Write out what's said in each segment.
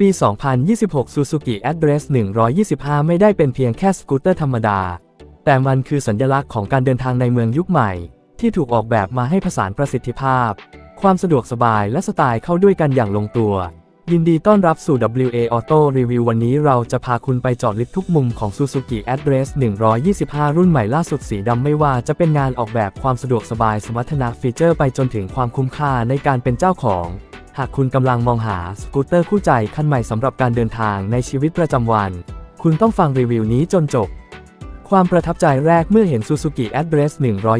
ปี 2026 Suzuki Address 125 ไม่ได้เป็นเพียงแค่สกูตเตอร์ธรรมดา แต่มันคือสัญลักษณ์ของการเดินทางในเมืองยุคใหม่ ที่ถูกออกแบบมาให้ผสานประสิทธิภาพ ความสะดวกสบายและสไตล์เข้าด้วยกันอย่างลงตัว ยินดีต้อนรับสู่ WA Auto Review วันนี้เราจะพาคุณไปจอดลึกทุกมุมของ Suzuki Address 125 รุ่นใหม่ล่าสุดสีดำไม่ว่าจะเป็นงานออกแบบความสะดวกสบายสมรรถนะฟีเจอร์ไปจนถึงความคุ้มค่าในการเป็นเจ้าของ หากคุณกำลังมองหาสกูตเตอร์คู่ใจคันใหม่สำหรับการเดินทางในชีวิตประจำวัน คุณต้องฟังรีวิวนี้จนจบ ความประทับใจแรกเมื่อเห็น Suzuki Address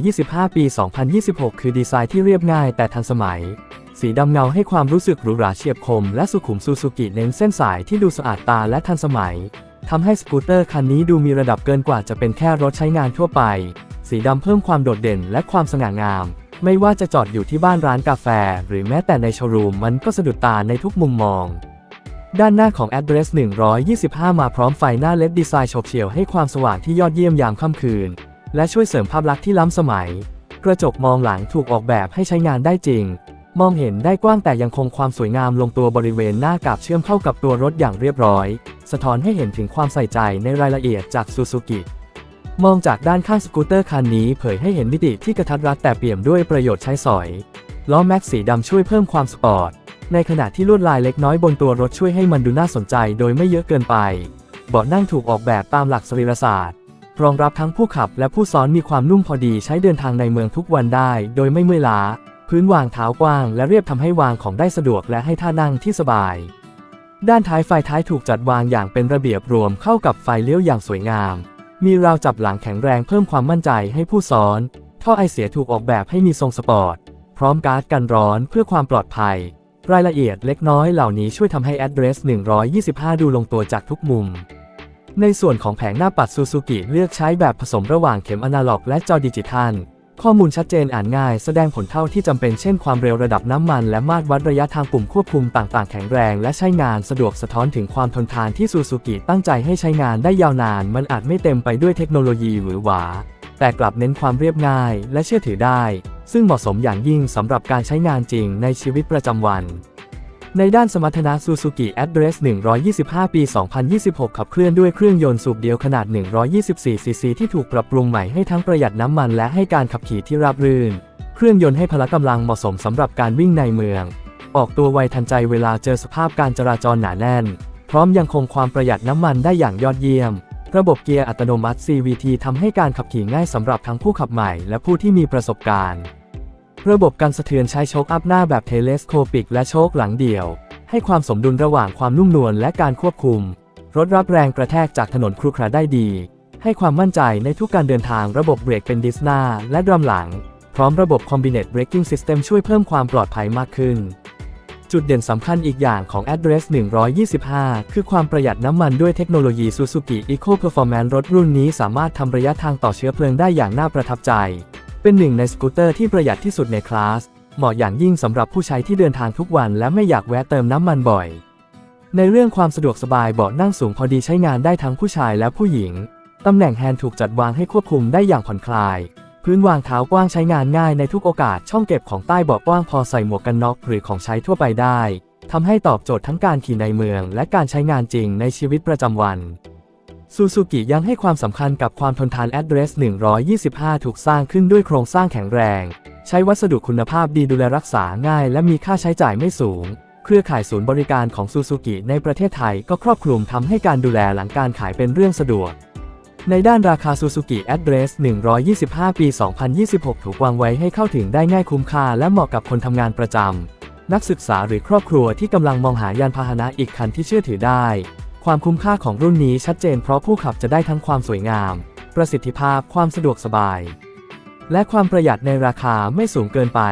125 ปี 2026 คือดีไซน์ที่เรียบง่ายแต่ทันสมัย สีดำเงาให้ความรู้สึกหรูหราเฉียบคม และสุขุม Suzuki เน้นเส้นสายที่ดูสะอาดตาและทันสมัยทำให้สกูตเตอร์คันนี้ดูมีระดับเกินกว่าจะเป็นแค่รถใช้งานทั่วไป สีดำเพิ่มความโดดเด่นและความสง่างาม ไม่ว่าจะจอดอยู่ที่บ้านร้านกาแฟ หรือแม้แต่ในโชว์รูมมันก็สะดุดตาในทุกมุมมอง ด้านหน้าของ Address 125 มาพร้อมไฟหน้าเล d ดีไซน์โฉบเฉี่ยวให้ความสว่างที่ยอดเยี่ยมยามค่ำคืน และช่วยเสริมภาพลักษณ์ที่ล้ำสมัย กระจกมองหลังถูกออกแบบให้ใช้งานได้จริง มองเห็นได้กว้างแต่ยังคงความสวยงามลงตัวบริเวณหน้ากับเชื่อมเข้ากับตัวรถอย่างเรียบร้อย สะท้อนให้เห็นถึงความใส่ใจในรายละเอียดจากซูซูกิ มองจากด้านข้างสกูตเตอร์คันนี้เผยให้เห็นมิติที่กระทัดรัดแต่เปี่ยมด้วยประโยชน์ใช้สอย ล้อแม็กสีดำช่วยเพิ่มความสปอร์ต ในขณะที่ลวดลายเล็กน้อยบนตัวรถช่วยให้มันดูน่าสนใจโดยไม่เยอะเกินไป เบาะนั่งถูกออกแบบตามหลักสรีรศาสตร์ รองรับทั้งผู้ขับและผู้ซ้อนมีความนุ่มพอดีใช้เดินทางในเมืองทุกวันได้ โดยไม่เมื่อยล้า พื้นวางเท้ากว้าง และเรียบทำให้วางของได้สะดวกและให้ท่านั่งที่สบาย ด้านท้ายไฟท้ายถูกจัดวางอย่างเป็นระเบียบรวมเข้ากับไฟเลี้ยวอย่างสวยงาม มีราวจับหลังแข็งแรงเพิ่มความมั่นใจให้ผู้สอน ท่อไอเสียถูกออกแบบให้มีทรงสปอร์ต พร้อมการ์ดกันร้อนเพื่อความปลอดภัย รายละเอียดเล็กน้อยเหล่านี้ช่วยทำให้ Address 125 ดูลงตัวจากทุกมุม ในส่วนของแผงหน้าปัดซูซูกิเลือกใช้แบบผสมระหว่างเข็มอนาล็อกและจอดิจิทัล ข้อมูลชัดเจนอ่านง่าย แสดงผลเท่าที่จำเป็นเช่นความเร็วระดับน้ำมัน และมาตรวัดระยะทางปุ่มควบคุมต่างๆ แข็งแรง และใช้งานสะดวกสะท้อนถึงความทนทานที่ซูซูกิตั้งใจให้ใช้งานได้ยาวนาน มันอาจไม่เต็มไปด้วยเทคโนโลยีหรือหวา แต่กลับเน้นความเรียบง่าย และเชื่อถือได้ ซึ่งเหมาะสมอย่างยิ่งสำหรับการใช้งานจริงในชีวิตประจำวัน ในด้านสมรรถนะ Suzuki Address 125 ปี 2026 ขับเคลื่อนด้วยเครื่องยนต์สูบเดียวขนาด 124 ซีซีที่ถูกปรับปรุงใหม่ให้ทั้งประหยัดน้ำมันและให้การขับขี่ที่ราบรื่น เครื่องยนต์ให้พละกำลังเหมาะสมสำหรับการวิ่งในเมือง ออกตัวไวทันใจเวลาเจอสภาพการจราจรหนาแน่น พร้อมยังคงความประหยัดน้ำมันได้อย่างยอดเยี่ยม ระบบเกียร์อัตโนมัติ CVT ทำให้การขับขี่ง่ายสำหรับทั้งผู้ขับใหม่และผู้ที่มีประสบการณ์ ระบบการสะเทือนใช้โชคอัพหน้าแบบเทเลสโคปิกและโชคหลังเดี่ยว ให้ความสมดุลระหว่างความนุ่มนวลและการควบคุม รถรับแรงกระแทกจากถนนครุขระได้ดี ให้ความมั่นใจในทุกการเดินทางระบบเบรกเป็นดิสนาและดรัมหลัง พร้อมระบบ Combinate Braking System ช่วยเพิ่มความปลอดภัยมากขึ้น จุดเด่นสำคัญอีกอย่างของ Address 125 คือความประหยัดน้ำมันด้วยเทคโนโลยี Suzuki Eco Performance รถรุ่นนี้สามารถทำระยะทางต่อเชื้อเพลิงได้อย่างน่าประทับใจ เป็นหนึ่งในสกูตเตอร์ที่ประหยัดที่สุดในคลาส เหมาะอย่างยิ่งสำหรับผู้ใช้ที่เดินทางทุกวันและไม่อยากแวะเติมน้ำมันบ่อย ในเรื่องความสะดวกสบายเบาะนั่งสูงพอดีใช้งานได้ทั้งผู้ชายและผู้หญิง ตำแหน่งแฮนด์ถูกจัดวางให้ควบคุมได้อย่างผ่อนคลาย พื้นวางเท้ากว้างใช้งานง่ายในทุกโอกาสช่องเก็บของใต้เบาะกว้างพอใส่หมวกกันน็อกหรือของใช้ทั่วไปได้ทำให้ตอบโจทย์ทั้งการขี่ในเมือง และการใช้งานจริงในชีวิตประจำวัน ซูซูกิยังให้ความสำคัญกับความทนทาน Address 125 ถูกสร้างขึ้นด้วยโครงสร้างแข็งแรง ใช้วัสดุคุณภาพดีดูแลรักษาง่าย และมีค่าใช้จ่ายไม่สูง เครือข่ายศูนย์บริการของซูซูกิในประเทศไทยก็ครอบคลุมทำให้การดูแลหลังการขายเป็นเรื่องสะดวก ในด้านราคา Suzuki Address 125 ปี 2026 ถูกวางไว้ให้เข้าถึงได้ง่ายคุ้มค่าและเหมาะกับคนทำงานประจำนักศึกษาหรือครอบครัวที่กำลังมองหายานพาหนะอีกคันที่เชื่อถือได้ ความคุ้มค่าของรุ่นนี้ชัดเจนเพราะผู้ขับจะได้ทั้งความสวยงาม ประสิทธิภาพความสะดวกสบาย และความประหยัดในราคาไม่สูงเกินไป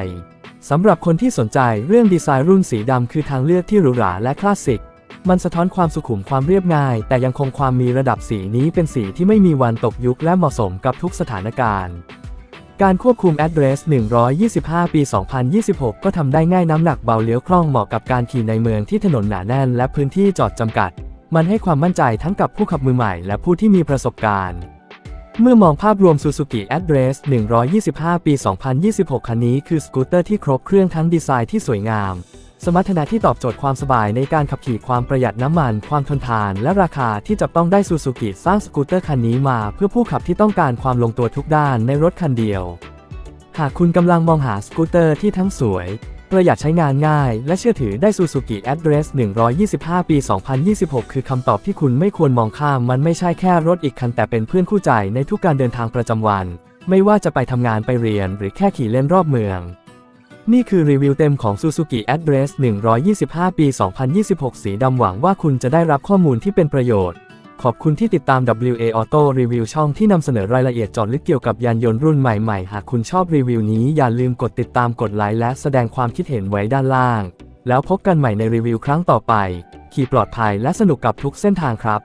สำหรับคนที่สนใจเรื่องดีไซน์รุ่นสีดำคือทางเลือกที่หรูหราและคลาสสิก มันสะท้อนความสุขุมความเรียบง่าย แต่ยังคงความมีระดับสีนี้เป็นสีที่ไม่มีวันตกยุคและเหมาะสมกับทุกสถานการณ์ การควบคุม Address 125 ปี 2026 ก็ทำได้ง่ายน้ำหนักเบาเลี้ยวคล่องเหมาะกับการขี่ในเมืองที่ถนนหนาแน่น และพื้นที่จอดจำกัด มันให้ความมั่นใจทั้งกับผู้ขับมือใหม่และผู้ที่มีประสบการณ์ เมื่อมองภาพรวม Suzuki Address 125 ปี 2026 คันนี้คือสกูตเตอร์ที่ครบเครื่องทั้งดีไซน์ที่สวยงาม สมรรถนะที่ตอบโจทย์ความสบายในการขับขี่ความประหยัดน้ำมัน ความทนทานและราคาที่จับต้องได้ซูซูกิสร้างสกูตเตอร์คันนี้มา เพื่อผู้ขับที่ต้องการความลงตัวทุกด้านในรถคันเดียว หากคุณกำลังมองหาสกูตเตอร์ที่ทั้งสวย ประหยัดใช้งานง่าย และเชื่อถือได้ Suzuki Address 125 ปี 2026 คือคำตอบที่คุณไม่ควรมองข้าม มันไม่ใช่แค่รถอีกคันแต่เป็นเพื่อนคู่ใจในทุกการเดินทางประจำวัน ไม่ว่าจะไปทำงานไปเรียน หรือแค่ขี่เล่นรอบเมือง นี่คือรีวิวเต็มของ Suzuki Address 125 ปี 2026 สีดำหวังว่าคุณจะได้รับข้อมูลที่เป็นประโยชน์ ขอบคุณที่ติดตาม WA Auto Review ช่องที่นำเสนอรายละเอียดจอดลึกเกี่ยวกับยานยนต์รุ่นใหม่ๆ หากคุณชอบรีวิวนี้อย่าลืมกดติดตามกดไลค์และแสดงความคิดเห็นไว้ด้านล่าง แล้วพบกันใหม่ในรีวิวครั้งต่อไป ขี่ปลอดภัยและสนุกกับทุกเส้นทางครับ